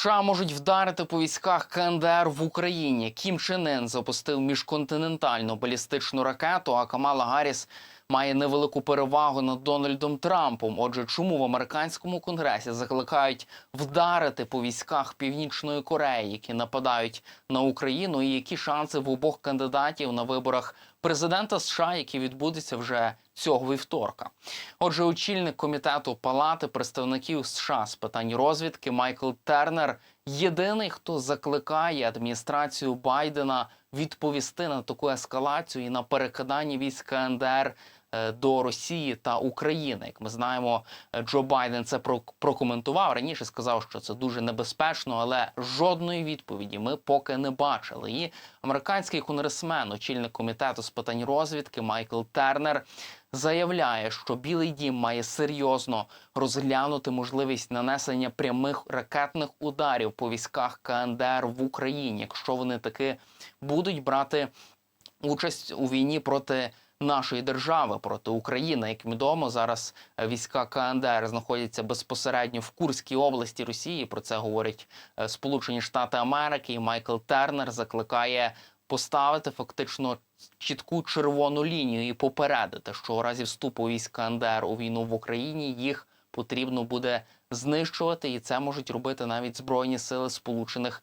США можуть вдарити по військах КНДР в Україні. Кім Чен запустив міжконтинентальну балістичну ракету. А Камала Гарріс має невелику перевагу над Дональдом Трампом. Отже, чому в американському конгресі закликають вдарити по військах Північної Кореї, які нападають на Україну, і які шанси в обох кандидатів на виборах президента США, який відбудеться вже цього вівторка? Отже, очільник комітету Палати представників США з питань розвідки Майкл Тернер єдиний, хто закликає адміністрацію Байдена відповісти на таку ескалацію і на перекидання військ КНДР до Росії та України. Як ми знаємо, е, Джо Байден це про- прокоментував раніше. Сказав, що це дуже небезпечно, але жодної відповіді ми поки не бачили. І американський конгресмен, очільник комітету з питань розвідки Майкл Тернер. Заявляє, що Білий Дім має серйозно розглянути можливість нанесення прямих ракетних ударів по військах КНДР в Україні, якщо вони таки будуть брати участь у війні проти нашої держави, проти України. Як відомо, зараз е, війська КНДР знаходяться безпосередньо в Курській області Росії. Про це говорять е, Сполучені Штати Америки. І Майкл Тернер закликає поставити фактично чітку червону лінію і попередити, що у разі вступу військ КНДР у війну в Україні їх потрібно буде знищувати, і це можуть робити навіть збройні сили Сполучених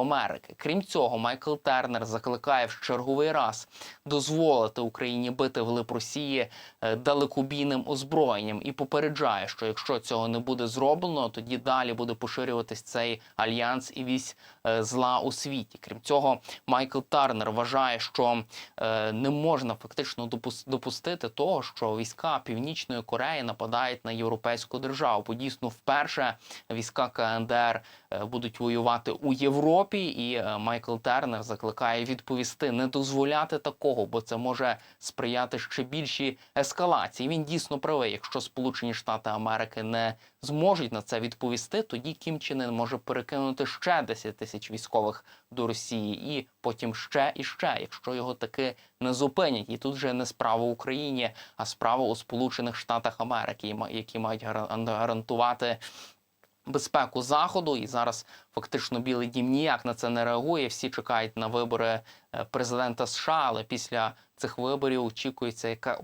Америки. Крім цього, Майкл Тернер закликає в черговий раз дозволити Україні бити вглиб Росії е, далекобійним озброєнням і попереджає, що якщо цього не буде зроблено, тоді далі буде поширюватись цей альянс і вісь е, зла у світі. Крім цього, Майкл Тернер вважає, що е, не можна фактично допус- допустити того, що війська Північної Кореї нападають на європейську державу. Бо дійсно вперше війська КНДР будуть воювати у Європі, і е, Майкл Тернер закликає відповісти, не дозволяти такого, бо це може сприяти ще більшій ескалації. Він дійсно правий. Якщо Сполучені Штати Америки не зможуть на це відповісти, тоді Кім Чен може перекинути ще 10 тисяч військових до Росії, і потім ще і ще, якщо його таки не зупинять. І тут вже не справа в Україні, а справа у Сполучених Штатах Америки, які мають гара- гарантувати безпеку заходу, і зараз фактично Білий Дім ніяк на це не реагує. Всі чекають на вибори президента США, але після цих виборів очікується, яка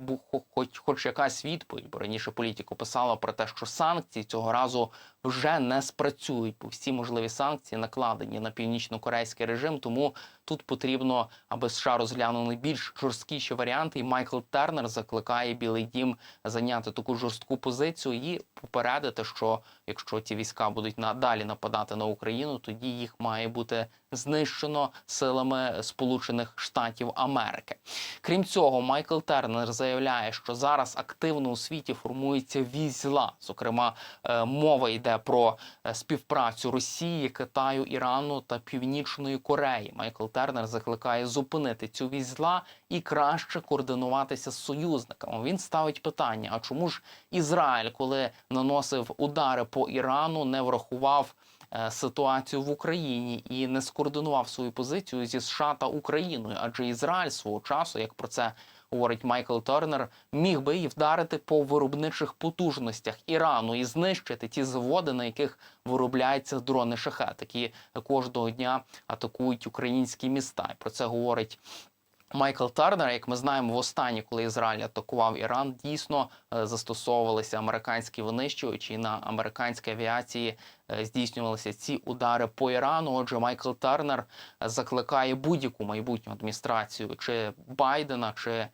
хоч, хоч якась відповідь. Бо раніше політику писала про те, що санкції цього разу вже не спрацюють, бо всі можливі санкції накладені на північно-корейський режим. Тому тут потрібно, аби США розглянули більш жорсткіші варіанти. І Майкл Тернер закликає Білий Дім зайняти таку жорстку позицію і попередити, що якщо ці війська будуть надалі нападати на Україну, тоді їх має бути знищено силами Сполучених Штатів Америки. Крім цього, Майкл Тернер заявляє, що зараз активно у світі формується вісь зла. Зокрема, е, мова йде про е, співпрацю Росії, Китаю, Ірану та Північної Кореї. Майкл Тернер закликає зупинити цю вісь зла і краще координуватися з союзниками. Він ставить питання: а чому ж Ізраїль, коли наносив удари по Ірану, не врахував? Е, Ситуацію в Україні і не скоординував свою позицію зі США та Україною, адже Ізраїль свого часу, як про це говорить Майкл Тернер, міг би і вдарити по виробничих потужностях Ірану і знищити ті заводи, на яких виробляються дрони шахет, які кожного дня атакують українські міста. Про це говорить. Майкл Тарнер, як ми знаємо, востаннє, коли Ізраїль атакував Іран, дійсно е, застосовувалися американські винищувачі на американській авіації здійснювалися ці удари по Ірану. Отже, Майкл Тарнер е, закликає будь-яку майбутню адміністрацію чи Байдена, чи е,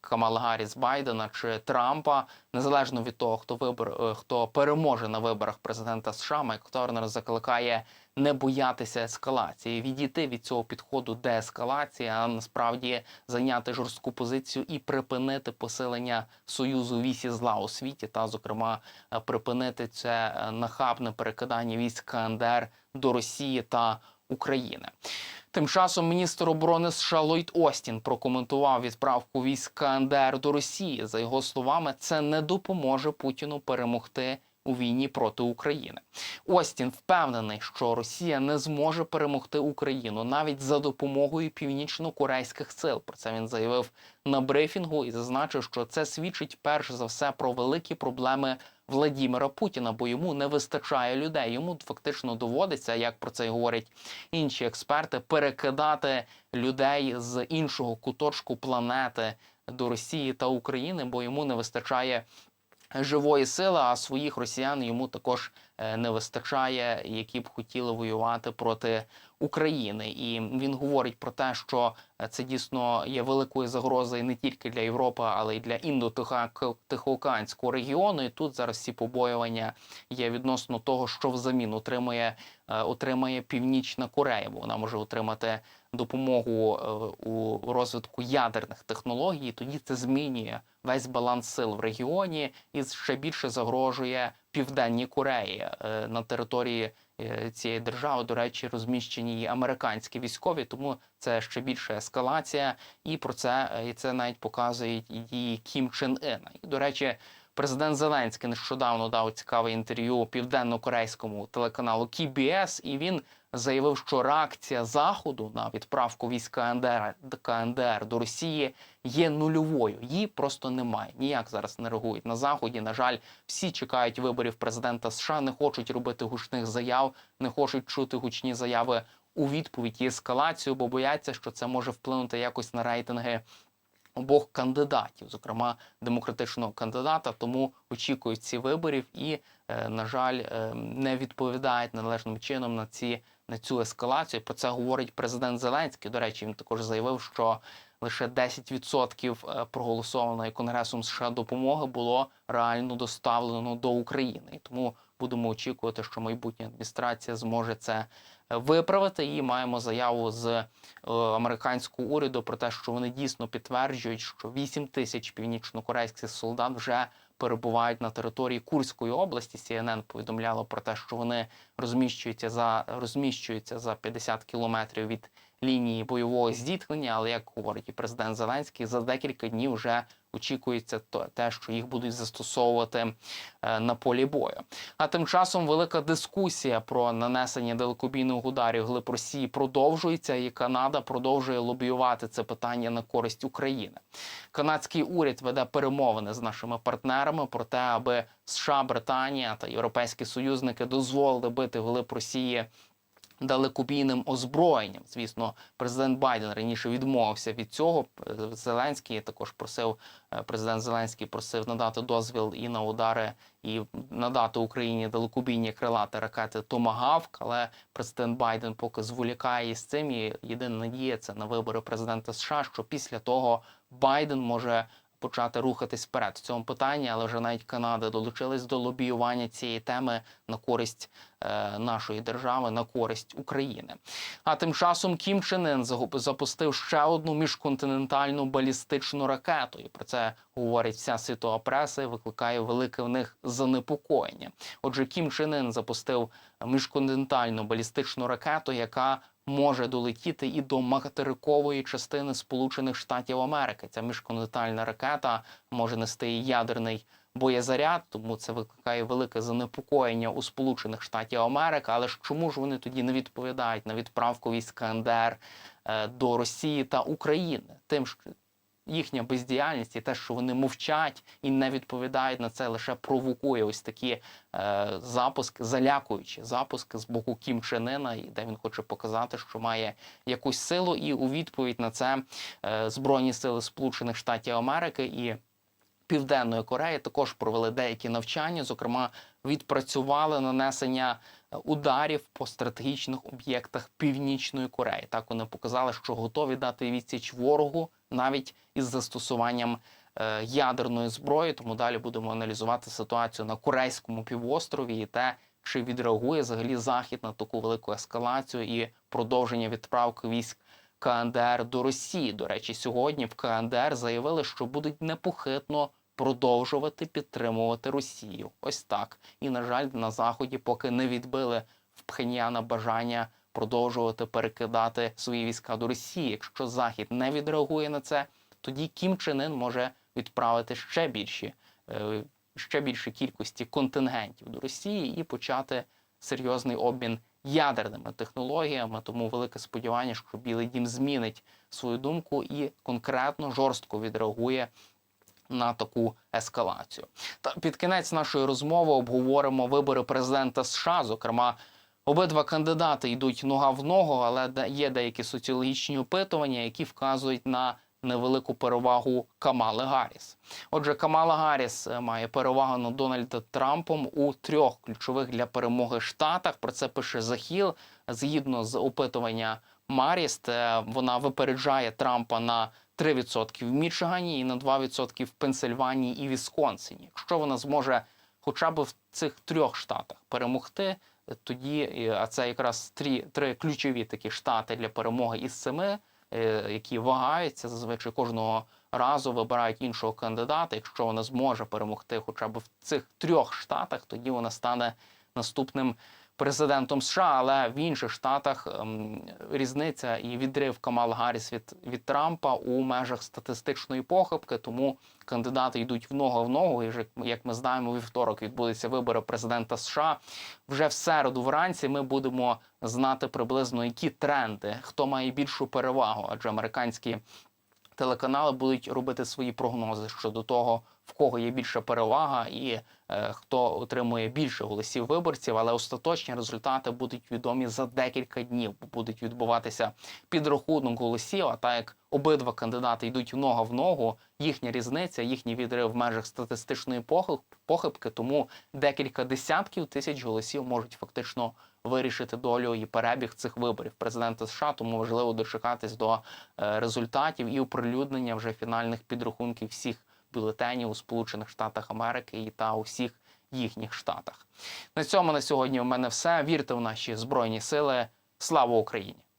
Камала Гарріс Байдена, чи Трампа, незалежно від того, хто вибор, е, хто переможе на виборах президента США, Майкл Тарнер закликає не боятися ескалації, відійти від цього підходу деескалації, а насправді зайняти жорстку позицію і припинити посилення союзу вісі зла у світі, та зокрема е, припинити це е, нахабне перекидання військ КНДР до Росії та України. Тим часом міністр оборони США Ллойд Остін прокоментував відправку військ КНДР до Росії. За його словами, це не допоможе Путіну перемогти у війні проти України. Остін впевнений, що Росія не зможе перемогти Україну навіть за допомогою північно-корейських сил. Про це він заявив на брифінгу і зазначив, що це свідчить перш за все про великі проблеми Владімира Путіна, бо йому не вистачає людей. Йому фактично доводиться, як про це говорять інші експерти, перекидати людей з іншого куточку планети до Росії та України, бо йому не вистачає живої сили, а своїх росіян йому також не вистачає, які б хотіли воювати проти України. І він говорить про те, що е, це дійсно є великою загрозою не тільки для Європи, але й для індо-тихоокеанського регіону. І тут зараз ці побоювання є відносно того, що взамін отримує, е, отримає Північна Корея, вона може отримати допомогу е, у розвитку ядерних технологій. Тоді це змінює весь баланс сил в регіоні і ще більше загрожує Південній Кореї Е, на території е, цієї держави. До речі, розміщені і американські військові, тому це ще більша ескалація, і про це е, і це навіть показує і Кім Чен Ина. І до речі. Президент Зеленський нещодавно дав цікаве інтерв'ю південно-корейському телеканалу KBS, і він заявив, що реакція Заходу на відправку військ КНДР, КНДР до Росії є нульовою. Її просто немає. Ніяк зараз не реагують на заході. На жаль, всі чекають виборів президента США, не хочуть робити гучних заяв, не хочуть чути гучні заяви у відповідь і ескалацію, бо бояться, що це може вплинути якось на рейтинги обох кандидатів, зокрема демократичного кандидата, тому очікують ці виборів і, е, на жаль, е, не відповідають належним чином на ці на цю ескалацію. Про це говорить президент Зеленський. До речі, він також заявив, що лише 10% е, проголосованої Конгресом США допомоги було реально доставлено до України. І тому будемо очікувати, що майбутня адміністрація зможе це е, виправити. І маємо заяву з е, американського уряду про те, що вони дійсно підтверджують, що 8 тисяч північнокорейських солдат вже перебувають на території Курської області. CNN повідомляло про те, що вони розміщуються за розміщуються за 50 кілометрів від лінії бойового зіткнення. Але як говорить президент Зеленський, за декілька днів вже очікується те, що їх будуть застосовувати е, на полі бою. А тим часом велика дискусія про нанесення далекобійних ударів глиб Росії продовжується, і Канада продовжує лобіювати це питання на користь України. Канадський уряд веде перемовини з нашими партнерами про те, аби США, Британія та європейські союзники дозволили бити вглиб Росії далекобійним озброєнням. Звісно, президент Байден раніше відмовився від цього. Зеленський також просив, е, президент Зеленський просив надати дозвіл і на удари, і надати Україні далекобійні крилаті ракети Томагавк. Але президент Байден поки зволікає із цим. І єдина надія це на вибори президента США. Що після того Байден може. Почати рухатись вперед в цьому питанні, але вже навіть Канада долучилась до лобіювання цієї теми на користь е, нашої держави, на користь України. А тим часом Кім Чен Ын запустив ще одну міжконтинентальну балістичну ракету. І про це говорить вся світова преса і викликає велике в них занепокоєння. Отже, Кім Чен Ын запустив міжконтинентальну балістичну ракету, яка може долетіти і до материкової частини Сполучених Штатів Америки. Ця міжконтинентальна ракета може нести ядерний боєзаряд, тому це викликає велике занепокоєння у Сполучених Штатів Америки. Але ж чому ж вони тоді не відповідають на відправку військ КНДР е, до Росії та України? Тим що їхня бездіяльність і те, що вони мовчать і не відповідають на це, лише провокує ось такі е, запуски, залякуючі запуски з боку Кім Чен Ына, і де він хоче показати, що має якусь силу, і у відповідь на це е, збройні сили Сполучених Штатів Америки і Південної Кореї також провели деякі навчання, зокрема, відпрацювали нанесення е, ударів по стратегічних об'єктах Північної Кореї. Так вони показали, що готові дати відсіч ворогу навіть із застосуванням е, ядерної зброї. Тому далі будемо аналізувати ситуацію на Корейському півострові і те, чи відреагує взагалі захід на таку велику ескалацію і продовження відправки військ. КНДР до Росії. До речі, сьогодні в КНДР заявили, що будуть непохитно продовжувати підтримувати Росію. Ось так. І на жаль, на заході поки не відбили в Пхеньяна бажання продовжувати перекидати свої війська до Росії. Якщо Захід не відреагує на це, тоді Кім Чен Ын може відправити ще більші, е, ще більші кількості контингентів до Росії і почати серйозний обмін ядерними технологіями. Тому велике сподівання, що Білий Дім змінить свою думку і конкретно жорстко відреагує на таку ескалацію. Та під кінець нашої розмови обговоримо вибори президента США. Зокрема, обидва кандидати йдуть нога в ногу, але є деякі соціологічні опитування, які вказують на невелику перевагу Камали Гарріс. Отже, Камала Гарріс е, має перевагу над Дональдом Трампом у трьох ключових для перемоги штатах. Про це пише Захіл. Згідно з опитування Маріст, вона випереджає Трампа на 3% в Мічигані і на 2% в Пенсильванії і Вісконсині. Якщо вона зможе хоча б в цих трьох штатах перемогти, тоді е, а це якраз три, три ключові такі штати для перемоги із семи, е, які вагаються зазвичай кожного разу вибирають іншого кандидата. Якщо вона зможе перемогти хоча б в цих трьох штатах, тоді вона стане наступним президентом США. Але в інших штатах ем, різниця і відрив Камал Гарріс від, від Трампа у межах статистичної похибки. Тому кандидати йдуть в ногу в ногу. І вже як ми знаємо, вівторок відбудуться вибори президента США. Вже в середу вранці ми будемо знати приблизно які тренди, хто має більшу перевагу, адже американські телеканали будуть робити свої прогнози щодо того, в кого є більша перевага і е, хто отримує більше голосів виборців. Але остаточні результати будуть відомі за декілька днів. Будуть відбуватися підрахунок голосів. А так як обидва кандидати йдуть нога в ногу, їхня різниця, їхній відрив в межах статистичної похиб- похибки, тому декілька десятків тисяч голосів можуть фактично вирішити долю і перебіг цих виборів президента США. Тому важливо дочекатись до е, результатів і оприлюднення вже фінальних підрахунків всіх бюлетенів у Сполучених Штатах Америки та усіх їхніх штатах. На цьому на сьогодні у мене все. Вірте в наші збройні сили. Слава Україні!